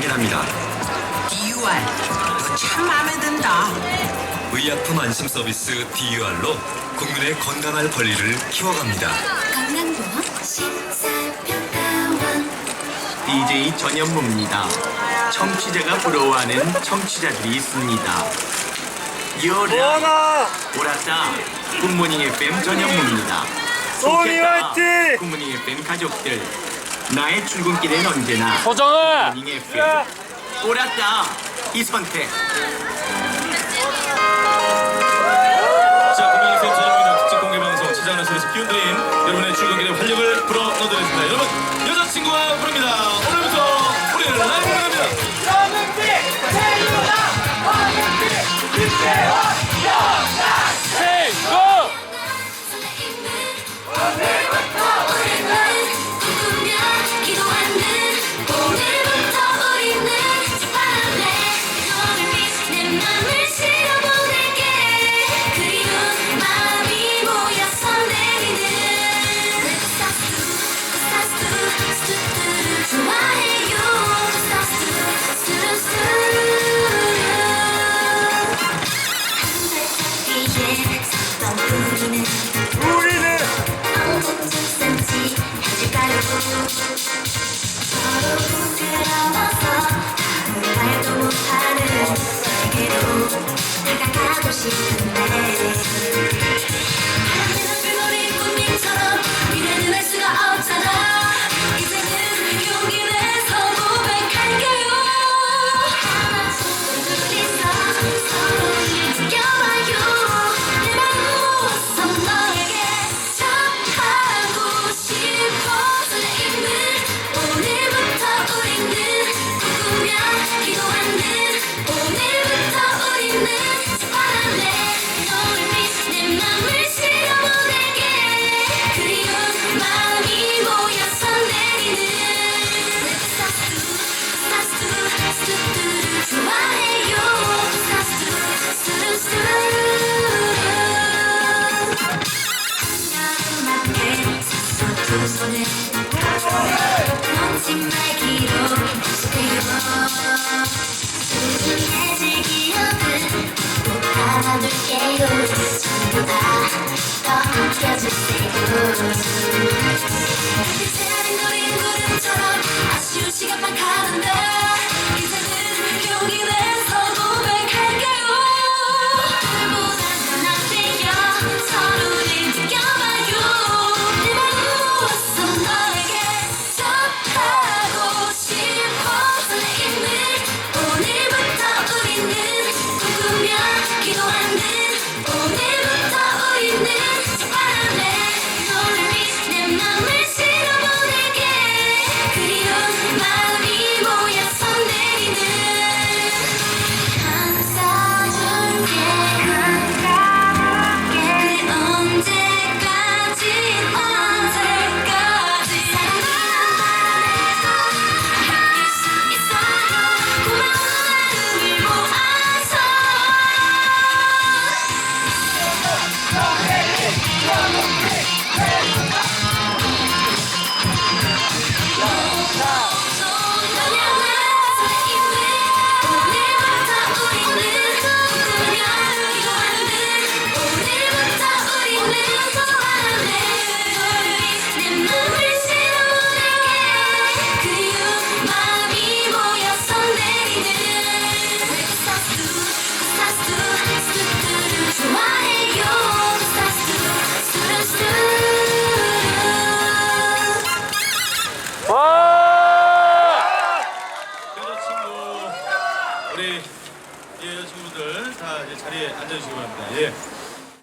확인합니다. DUR 너참 마음에 든다 의약품 안심 서비스 DUR로 국민의 건강할 권리를 키워갑니다. 건강보험 심사평가원 DJ 전현무입니다. 청취자가 부러워하는 청취자들이 있습니다. 요라 오라따 굿모닝 FM 전현무입니다. 소니. 화이팅! 굿모닝 FM 가족들 나의 출근길엔 언제나 서정아! FM 오라따 이 선택 자, 국민 FM 전입니다. 특집 공개 방송 시장하는 소리에서 기운 드림 여러분의 출근길에 활력을 불어 넣어드리겠습니다. 여러분 여자친구가 부릅니다. 오늘부터 우리는 라이브 갑니다. 꿈꾸며 우리는 말도 못하는 너에게로 다가가고 싶은데 담아둘게요 전부 다